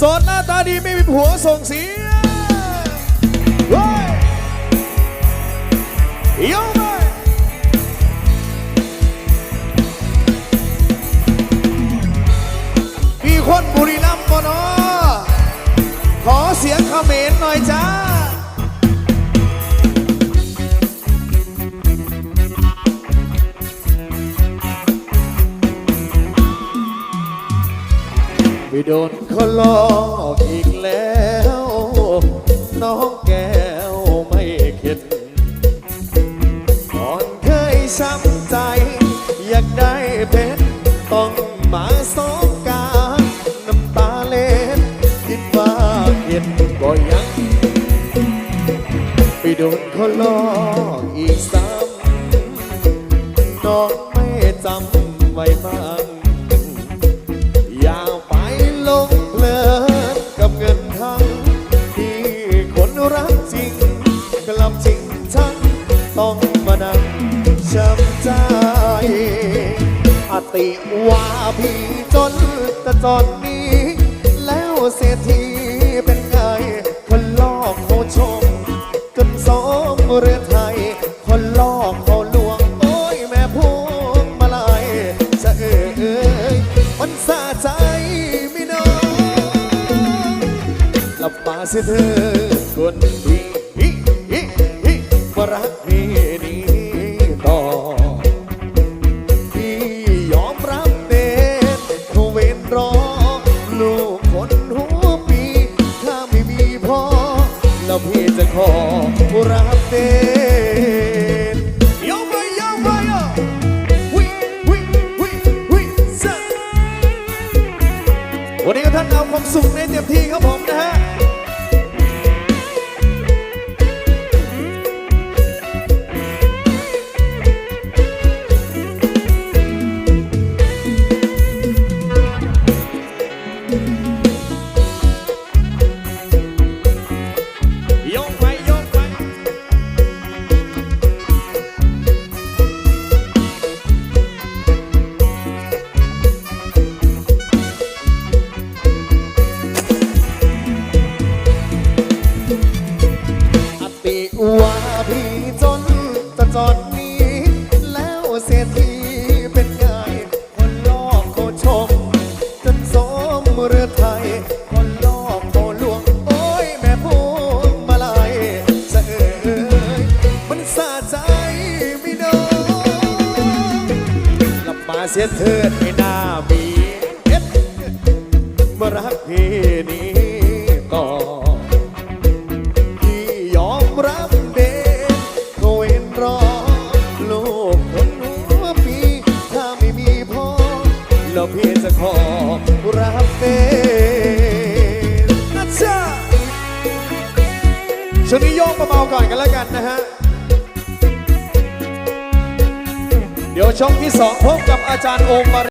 สดหน้าตาดีไม่มีผัวส่งเสียงเฮ้ยโยกไปมีคนบุรีรัมย์บ่เนาะขอเสียงเขมรหน่อยจ้า ไม่โดนเขาหลอกอีกแล้ว น้องแก้วไม่เข็ดก่อนเคยช้ำใจ อยากได้เพชรต้องมาสองกาน้ำตาเล็ดคิดว่าเห็นก็ยังไปโดนเขาหลอก กลับจริงทั้งต้องมานั่งช้ำใจอติว่าพี่จนแต่ตอนนี้ แล้วเศรษฐีเป็นไง คนลอกเขาชมจนสองเรือไทย คนลอกเขาลวง โอ้ยแม่พวงมาลายสะเอ่ยมันสะใจไม่น้องหลับตาเสียเธอคนดี รักพี่นี้ต่อพี่ยอมรับเด็ดเขาเว้นรอ ลูกคนหัวปี ถ้าไม่มีพ่อ แล้วพี่จะขอรับเด็ดยกไปยกไปอะวิวิวิวิสัวันนี้ก็ท่านเอาความสุขในเต็มที่ครับผมนะฮะ ว่าพี่จนจะจอดนี้ แล้วเศรษฐีเป็นไง คนลอกเขาชม จนสมเรือไทย คนลอกเขาลวง โอ้ยแม่พวงมาลายสะเอ่ยมันสะใจไม่น้อหลับมาเสียเถิดไม่น่ามีเมื่อรักพี่นี้ แล้วพี่จะขอรับเป็นนะจ๊ะช่วงนี้โยกเบาๆก่อนกันแล้วกันนะฮะ เดี๋ยวช่องที่สองพบกับอาจารย์องค์มา